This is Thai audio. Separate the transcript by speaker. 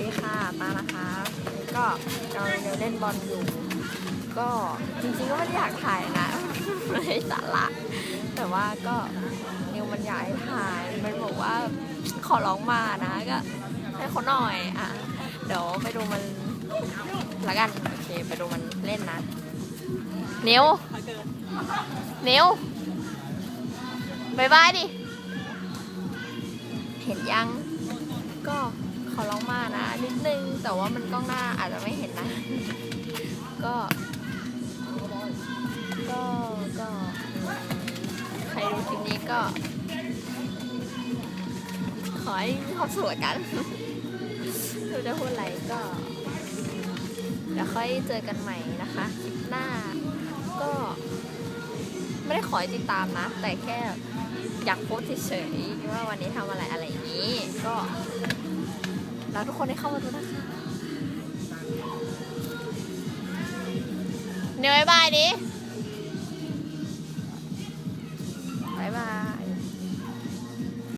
Speaker 1: ดีค่ะตานะคะ ก็กำลังเล่นบอลอยู่ ก็จริงๆก็ไม่ได้อยากถ่ายนะไม่ได้สาระแต่ว่าก็นิวมันอยากให้ถ่าย มันบอกว่าขอร้องมานะก็ให้เขาหน่อยอะเดี๋ยวไปดูมันละกันโอเคไปดูมันเล่นนะนิวนิวบายบายดิ เห็นยังก็ นึง แต่ว่ามันกล้องหน้าอาจจะไม่เห็นนะ ก็ ก็ก็ใครดูคลิปนี้ก็ ขอให้มีความสุขละกันดูจะพูดอะไรก็เดี๋ยวค่อยเจอกันใหม่นะคะ คลิปหน้าก็ ไม่ได้ขอให้ติดตามนะ แต่แค่อยากโพสเฉยๆว่าวันนี้ทำอะไรอะไรอย่างนี้ก็ แล้วทุกคนได้เข้ามาดูนะคะเนยบายบายดิ